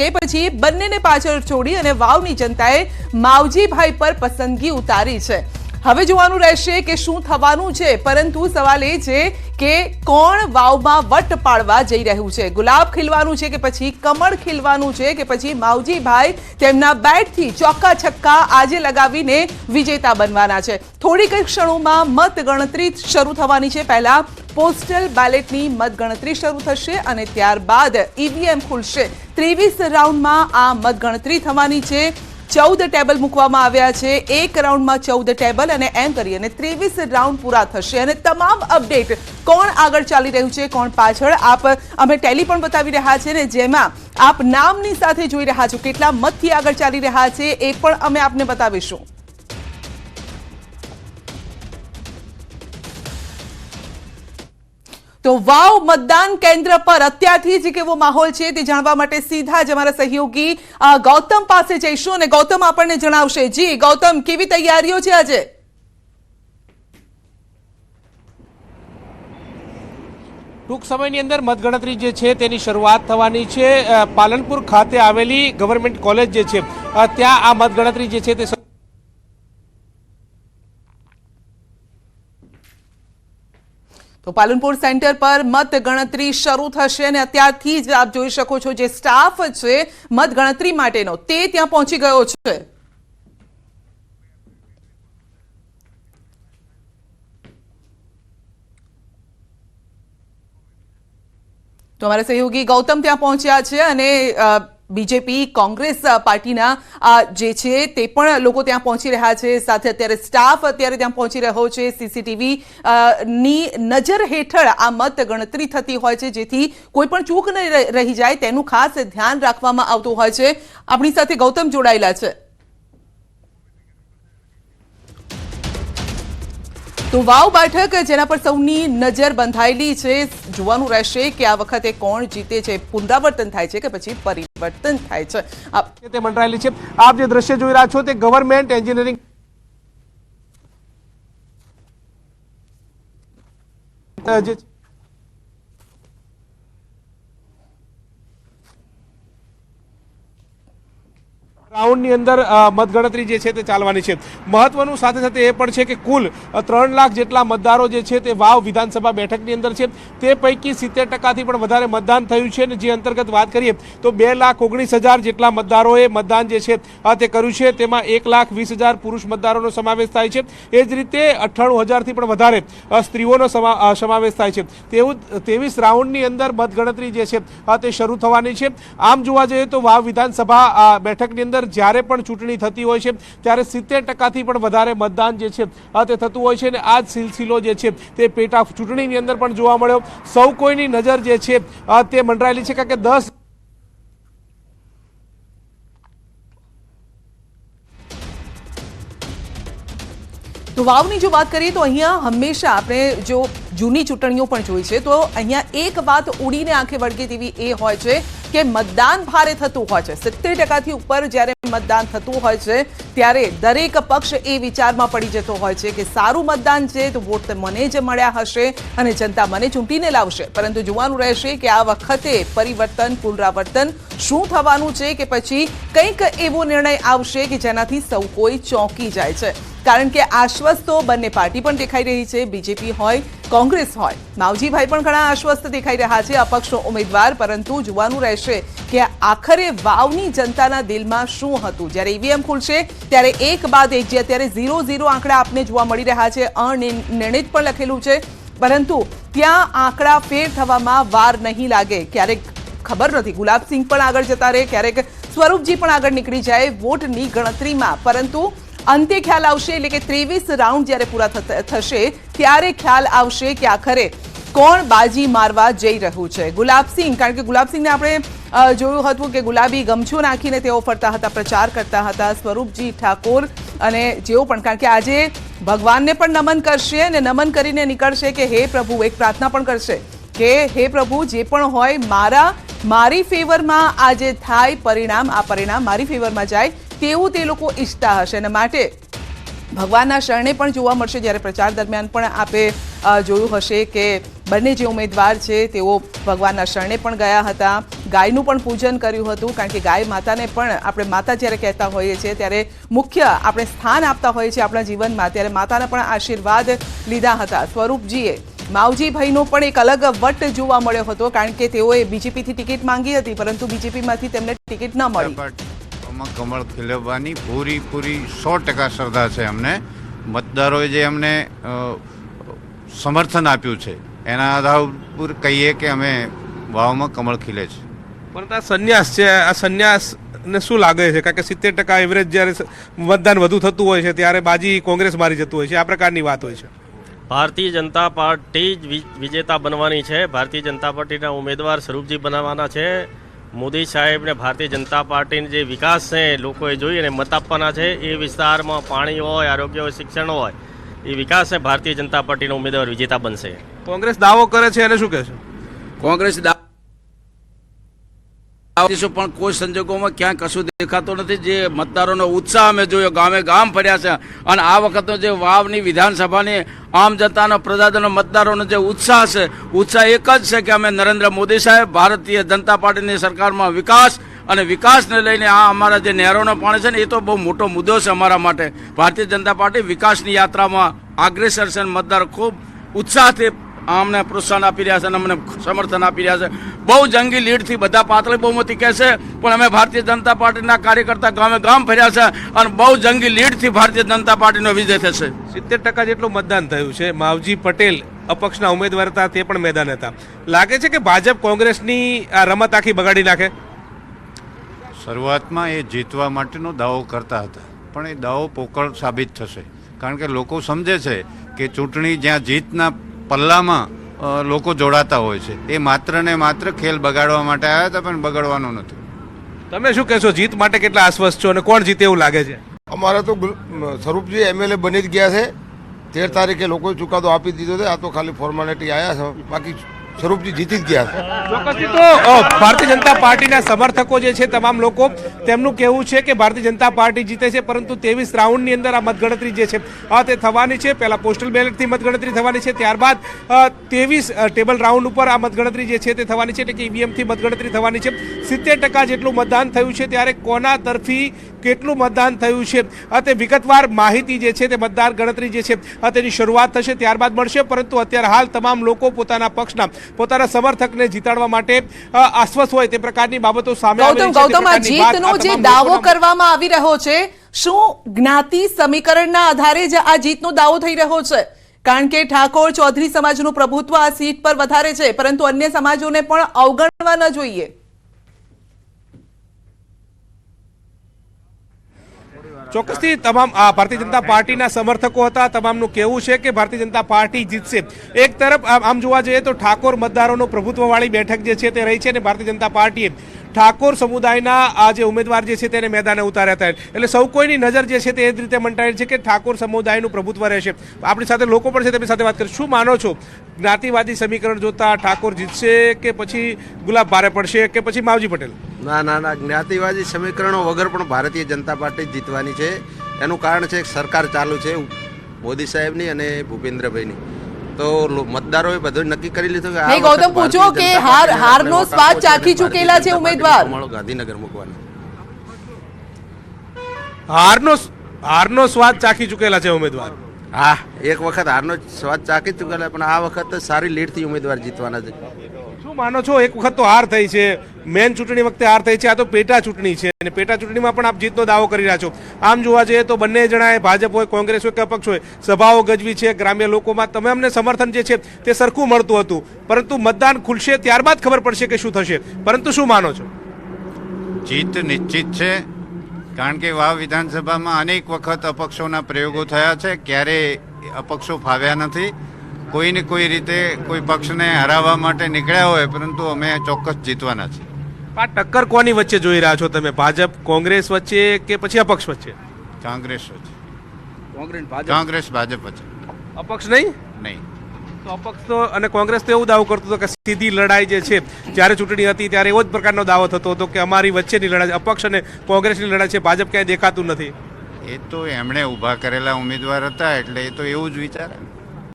કે પછી બંનેને પાછળ છોડી અને વાવની જનતાએ માવજીભાઈ પર પસંદગી ઉતારી છે. હવે જોવાનું રહેશે કે શું થવાનું છે, પરંતુ સવાલ એ છે કે કોણ વાવમાં વટ પાડવા જઈ રહ્યું છે? ગુલાબ ખીલવાનું છે કે પછી કમળ ખીલવાનું છે કે પછી માવજીભાઈ તેમના બેટથી ચોક્કા છક્કા આજે લગાવીને વિજેતા બનવાના છે? થોડીક ક્ષણોમાં મત ગણતરી શરૂ થવાની છે. પહેલા પોસ્ટલ બેલેટની મતગણતરી શરૂ થશે અને ત્યારબાદ ઈવીએમ ખુલશે. ત્રેવીસ રાઉન્ડમાં આ મતગણતરી થવાની છે. ચૌદ ટેબલ મૂકવામાં આવ્યા છે. એક રાઉન્ડમાં ચૌદ ટેબલ અને એમ કરી અને ત્રેવીસ રાઉન્ડ પૂરા થશે. અને તમામ અપડેટ કોણ આગળ ચાલી રહ્યું છે, કોણ પાછળ, આપ અમે ટેલી પણ બતાવી રહ્યા છે ને જેમાં આપ નામની સાથે જોઈ રહ્યા છો કેટલા મતથી આગળ ચાલી રહ્યા છે એ પણ અમે આપને બતાવીશું. તો વાવ મતદાન કેન્દ્ર પર અત્યારથી જ કેવો માહોલ છે તે જાણવા માટે સીધા જ અમારા સહયોગી ગૌતમ પાસે જઈશું અને ગૌતમ આપણને જણાવશે. જી, ગૌતમ, કેવી તૈયારીઓ છે આજે? ટૂંક સમયની અંદર મતગણતરી જે છે તેની શરૂઆત થવાની છે. પાલનપુર ખાતે આવેલી ગવર્મેન્ટ કોલેજ જે છે ત્યાં આ મતગણતરી જે છે તે તો પાલનપુર સેન્ટર પર મતગણતરી શરૂ થશે અને અત્યારથી જ આપ જોઈ શકો છો જે સ્ટાફ છે મતગણતરી માટેનો તે ત્યાં પહોંચી ગયો છે. તો અમારા સહયોગી ગૌતમ ત્યાં પહોંચ્યા છે અને બીજેપી કોંગ્રેસ પાર્ટીના જે છે તે પણ લોકો ત્યાં પહોંચી રહ્યા છે. સાથે અત્યારે સ્ટાફ અત્યારે ત્યાં પહોંચી રહ્યો છે. સીસીટીવી ની નજર હેઠળ આ મત ગણતરી થતી હોય છે, જેથી કોઈ પણ ચૂક ન રહી જાય તેનું ખાસ ધ્યાન રાખવામાં આવતું હોય છે. આપણી સાથે ગૌતમ જોડાયેલા છે. તો વાવ બેઠક જેના પર સૌની નજર બંધાયેલી છે. જોવાનું રહેશે કે આ વખતે કોણ જીતે છે. પુનરાવર્તન થાય છે કે પછી પરિવર્તન થાય છે. તે મંડરાયેલી છે. આપ જે દ્રશ્ય જોઈ રહ્યા છો તે ગવર્મેન્ટ એન્જિનિયરિંગ જે રાઉન્ડની અંદર મતગણતરી જે છે તે ચાલવાની છે. મહત્વનું સાથે સાથે એ પણ છે કે કુલ ત્રણ લાખ જેટલા મતદારો જે છે તે વાવ વિધાનસભા બેઠકની અંદર છે. તે પૈકી સિત્તેર ટકાથી પણ વધારે મતદાન થયું છે અને જે અંતર્ગત વાત કરીએ, તો બે લાખ ઓગણીસ હજાર જેટલા મતદારોએ મતદાન જે છે તે કર્યું છે. તેમાં એક લાખ વીસ હજાર પુરુષ મતદારોનો સમાવેશ થાય છે. એ જ રીતે અઠ્ઠાણું હજારથી પણ વધારે સ્ત્રીઓનો સમા- સમાવેશ થાય છે. તેવું ત્રેવીસ રાઉન્ડની અંદર મતગણતરી જે છે તે શરૂ થવાની છે. આમ જોવા જઈએ તો વાવ વિધાનસભા બેઠકની અંદર જ્યારે પણ ચૂંટણી થતી હોય છે, ત્યારે સિત્તેર ટકાથી પણ વધારે મતદાન જે છે તે થતું હોય છે અને આ જ સિલસિલો જે છે, તે પેટા ચૂંટણીની અંદર પણ જોવા મળ્યો. સૌ કોઈની નજર જે છે તે મંડરાયેલી છે, કારણ કે દસ તો વાવની જો વાત કરીએ તો અહીંયા હંમેશા આપણે જો જૂની ચૂંટણીઓ પણ જોઈ છે, તો અહીંયા એક વાત ઉડીને આંખે વળગે તેવી એ હોય છે કે મતદાન ભારે થતું હોય છે. સિત્તેર ટકાથી ઉપર જ્યારે મતદાન થતું હોય છે, ત્યારે દરેક પક્ષ એ વિચારમાં પડી જતો હોય છે કે સારું મતદાન છે તો વોટ તો મને જ મળ્યા હશે અને જનતા મને ચૂંટીને લાવશે. પરંતુ જોવાનું રહેશે કે આ વખતે પરિવર્તન, પુનરાવર્તન શું થવાનું છે કે પછી કંઈક એવો નિર્ણય આવશે કે જેનાથી સૌ કોઈ ચોંકી જાય છે. કારણ કે આશ્વસ્તો બંને પાર્ટી પણ દેખાઈ રહી છે. બીજેપી હોય, કોંગ્રેસ હોય. માવજીભાઈ પણ ઘણા આશ્વસ્ત દેખાઈ રહ્યા છે. અપક્ષનો ઉમેદવાર, પરંતુ જોવાનું રહેશે કે આખરે વાવની જનતાના દિલમાં શું હતું. જ્યારે ઈવીએમ ખુલશે, ત્યારે એક બાદ એક, જે અત્યારે ઝીરો ઝીરો આંકડા આપને જોવા મળી રહ્યા છે. અનિર્ણિત પણ લખેલું છે. પરંતુ ત્યાં આંકડા ફેર થવામાં વાર નહીં લાગે. ક્યારેક ખબર નથી. ગુલાબસિંહ પણ આગળ જતા રહે. ક્યારેક સ્વરૂપજી પણ આગળ નીકળી જાય વોટની ગણતરીમાં. પરંતુ અંતે ખ્યાલ આવશે એટલે કે ત્રેવીસ રાઉન્ડ જ્યારે પૂરા થશે, ત્યારે ખ્યાલ આવશે કે આખરે કોણ બાજી મારવા જઈ રહ્યું છે. ગુલાબસિંહ કારણ કે ગુલાબસિંહને આપણે જોયું હતું કે ગુલાબી ગમછો નાખીને તેઓ ફરતા હતા, પ્રચાર કરતા હતા, સ્વરૂપજી ઠાકોર અને જેઓ પણ, કારણ કે આજે ભગવાનને પણ નમન કરશે અને નમન કરીને નીકળશે કે હે પ્રભુ, એક પ્રાર્થના પણ કરશે કે હે પ્રભુ, જે પણ હોય મારા, મારી ફેવરમાં આજે થાય પરિણામ, આ પરિણામ મારી ફેવરમાં જાય તેવું તે લોકો ઈચ્છતા હશે અને માટે ભગવાનના શરણે પણ જોવા મળશે જ્યારે પ્રચાર દરમિયાન પણ આપે જોયું હશે કે બંને જે ઉમેદવાર છે તેઓ ભગવાનના શરણે પણ ગયા હતા. ગાયનું પણ પૂજન કર્યું હતું કારણ કે ગાય માતાને પણ આપણે માતા જ્યારે કહેતા હોઈએ છીએ ત્યારે મુખ્ય આપણે સ્થાન આપતા હોઈએ છીએ આપણા જીવનમાં ત્યારે માતાના પણ આશીર્વાદ લીધા હતા. સ્વરૂપજીએ માવજીભાઈનો પણ એક અલગ વટ જોવા મળ્યો હતો કારણ કે તેઓએ બીજેપીથી ટિકિટ માંગી હતી પરંતુ બીજેપીમાંથી તેમને ટિકિટ ન મળી. પાર્ટીમાં કમળ ખીલવવાની પૂરી પૂરી સો ટકા શ્રદ્ધા છે અમને. મતદારોએ જે અમને સમર્થન આપ્યું છે એના આધાર પર કહીએ કે અમે વાવમાં કમળ ખીલે છે. પરંતુ આ સંન્યાસ છે આ સંન્યાસ ને શું લાગે છે? કારણ કે સિત્તેર ટકા એવરેજ જ્યારે મતદાન વધુ થતું હોય છે ત્યારે બાજી કોંગ્રેસ મારી જતું હોય છે. આ પ્રકારની વાત હોય છે. ભારતીય જનતા પાર્ટી જ વિજેતા બનવાની છે. ભારતીય જનતા પાર્ટીના ઉમેદવાર સ્વરૂપજી બનાવવાના છે. મોદી સાહેબને ભારતીય જનતા પાર્ટીની જે વિકાસ છે લોકોએ જોઈ અને મત આપવાના છે એ વિસ્તારમાં પાણી હોય આરોગ્ય હોય શિક્ષણ હોય એ વિકાસ છે ભારતીય જનતા પાર્ટીનો ઉમેદવાર વિજેતા બનશે. કોંગ્રેસ દાવો કરે છે એને શું કહેશો? કોંગ્રેસ દેશો પણ કોઈ સંજોગોમાં ક્યાં કશું દેખાતું નથી. જે મતદારોનો ઉત્સાહ અમે જોયો, ગામે ગામ ફર્યા છે. અને આ વખતનો જે વાવની વિધાનસભાની આમ જનતાનો પ્રજાજનો મતદારોનો જે ઉત્સાહ છે, ઉત્સાહ એક જ છે કે અમે નરેન્દ્ર મોદી સાહેબ, ભારતીય જનતા પાર્ટીની સરકારમાં વિકાસ અને વિકાસને લઈને આ અમારા જે નહેરોનો પાણી છે ને, એ તો બહુ મોટો મુદ્દો છે અમારા માટે. ભારતીય જનતા પાર્ટી વિકાસની યાત્રામાં અગ્રેસર છે મતદારો ખૂબ ઉત્સાહથી અમને પ્રોત્સાહન આપી રહ્યા છે અને અમને સમર્થન આપી રહ્યા છે. બહુ જંગી લીડથી બધા પાતળી બહુમતી કહે છે પણ અમે ભારતીય જનતા પાર્ટીના કાર્યકર્તા ગામે ગામ ફર્યા છે અને બહુ જંગી લીડથી ભારતીય જનતા પાર્ટીનો વિજય થશે. સિત્તેર ટકા જેટલું મતદાન થયું છે. માવજી પટેલ અપક્ષના ઉમેદવાર હતા તે પણ મેદાન હતા. લાગે છે કે ભાજપ કોંગ્રેસની આ રમત આખી બગાડી નાખે? શરૂઆતમાં એ જીતવા માટેનો દાવો કરતા હતા પણ એ દાવો પોકળ સાબિત થશે. કારણ કે લોકો સમજે છે કે ચૂંટણી જ્યાં જીતના પલ્લામાં લોકો જોડાતા હોય છે. એ માત્ર ને માત્ર ખેલ બગાડવા માટે આવ્યા હતા પણ બગાડવાનો નથી તમે શું કહેશો? જીત માટે કેટલા આશ્વસ્ત છો અને કોણ જીતે એવું લાગે છે? અમારે તો સ્વરૂપજી એમએલએ બની જ ગયા છે. તેર તારીખે લોકોએ ચુકાદો આપી દીધો છે. આ તો ખાલી ફોર્માલિટી આવ્યા છે. બાકી સ્વરૂપજી જીતી જ ગયા તો ભારતીય જનતા પાર્ટીના સમર્થકો જે છે તમામ લોકો, તેમનું કહેવું છે કે ભારતીય જનતા પાર્ટી જીતે છે, પરંતુ ત્રેવીસ રાઉન્ડની અંદર આ મતગણતરી જે છે આ તે થવાની છે. પહેલા પોસ્ટલ બેલેટથી મતગણતરી થવાની છે, ત્યારબાદ ત્રેવીસ ટેબલ રાઉન્ડ ઉપર આ મતગણતરી જે છે તે થવાની છે, એટલે કે ઈવીએમથી મતગણતરી થવાની છે. સિત્તેર ટકા જેટલું મતદાન થયું છે, ત્યારે કોના તરફી કેટલું મતદાન થયું છે? તે વિગતવાર માહિતી જે છે તે મતદાર ગણતરી જે છે તેની શરૂઆત થશે, ત્યારબાદ મળશે, પરંતુ અત્યારે હાલ તમામ લોકો પોતાના પક્ષના પોતાના સમર્થકને જીતાડવા માટે આશ્વસ્ત હોય તે પ્રકારની બાબતો સામે ગૌતમ આ જીતનો જે દાવો કરવામાં આવી રહ્યો છે શું જ્ઞાતિ સમીકરણના આધારે જ આ જીતનો દાવો થઈ રહ્યો છે? કારણ કે ઠાકોર ચૌધરી સમાજનું પ્રભુત્વ આ સીટ પર વધારે છે પરંતુ અન્ય સમાજોને પણ અવગણવા ન જોઈએ. ચોક્કસથી તમામ ભારતીય જનતા પાર્ટીના સમર્થકો હતા. તમામનું કહેવું છે કે ભારતીય જનતા પાર્ટી જીતશે. એક તરફ આમ જોવા જઈએ તો ઠાકોર મતદારોનો પ્રભુત્વવાળી બેઠક જે છે તે રહી છે અને ભારતીય જનતા પાર્ટીએ ઠાકોર સમુદાયના આ જે ઉમેદવાર જે છે તેને મેદાને ઉતાર્યા હતા. એટલે સૌ કોઈની નજર જે છે તે એ જ રીતે મંટાયેલ છે કે ઠાકોર સમુદાયનું પ્રભુત્વ રહેશે. આપણી સાથે લોકો પણ છે તેમની સાથે વાત કરીશું. શું માનો છો? જ્ઞાતિવાદી સમીકરણ જોતા ઠાકોર જીતશે કે પછી ગુલાબ ભારે પડશે કે પછી માવજી પટેલ? ના ના ના જ્ઞાતિવાદી સમીકરણો વગર પણ ભારતીય જનતા પાર્ટી જીતવાની છે. એનું કારણ છે સરકાર ચાલુ છે મોદી સાહેબની અને ભૂપેન્દ્રભાઈની. તો મતદારોએ બધું નક્કી કરી લીધું કે આ નહીં, ગૌતમ પૂછો કે હાર- હારનો સ્વાદ ચાખી ચૂકેલા છે ઉમેદવાર. ગાંધીનગર મૂકવાનો. હારનો હારનો સ્વાદ ચાખી ચૂકેલા છે ઉમેદવાર. હા એક વખત હારનો સ્વાદ ચાખી ચૂકેલા પણ આ વખત સારી લીડથી ઉમેદવાર જીતવાના છે. શું માનો છો, એક વખત તો હાર થઈ છે. મેન ચૂંટણી વખતે હાર થઈ છે. આ તો પેટા ચૂંટણી છે. અને પેટા ચૂંટણીમાં પણ આપ જીતનો દાવો કરી રહ્યા છો. આમ જોવા જઈએ તો બંને જણાએ, ભાજપ હોય, કોંગ્રેસ હોય કે અપક્ષ હોય, સભાઓ ગજવી છે, ગ્રામ્ય લોકોમાં. તમે અમને સમર્થન જે છે, તે સરખું મળતું હતું. પરંતુ મતદાન ખુલશે ત્યારબાદ ખબર પડશે કે શું થશે. પરંતુ શું માનો છો? જીત નિશ્ચિત છે. કારણ કે વાવ વિધાનસભામાં અનેક વખત અપક્ષોના પ્રયોગો થયા છે. ક્યારેય અપક્ષો ફાવ્યા નથી. કોઈને કોઈ રીતે કોઈ પક્ષને હરાવવા માટે નીકળ્યા હોય પરંતુ અમે ચોક્કસ જીતવાના છીએ. આ ટક્કર કોની વચ્ચે જોઈ રહ્યા છો તમે? ભાજપ કોંગ્રેસ વચ્ચે કે પછી અપક્ષ વચ્ચે? કોંગ્રેસ વચ્ચે. કોંગ્રેસ ભાજપ? ભાજપ વચ્ચે. અપક્ષ નહીં? નહીં. તો અપક્ષ તો અને કોંગ્રેસ તો એવું દાવો કરતો હતો કે સીધી લડાઈ જે છે જ્યારે ચૂંટણી હતી ત્યારે એવો જ પ્રકારનો દાવો થતો હતો કે અમારી વચ્ચેની લડાઈ અપક્ષ અને કોંગ્રેસની લડાઈ છે ભાજપ ક્યાંય દેખાતું નથી. એ તો એમણે ઊભા કરેલા ઉમેદવાર હતા એટલે એ તો એવું જ વિચારે.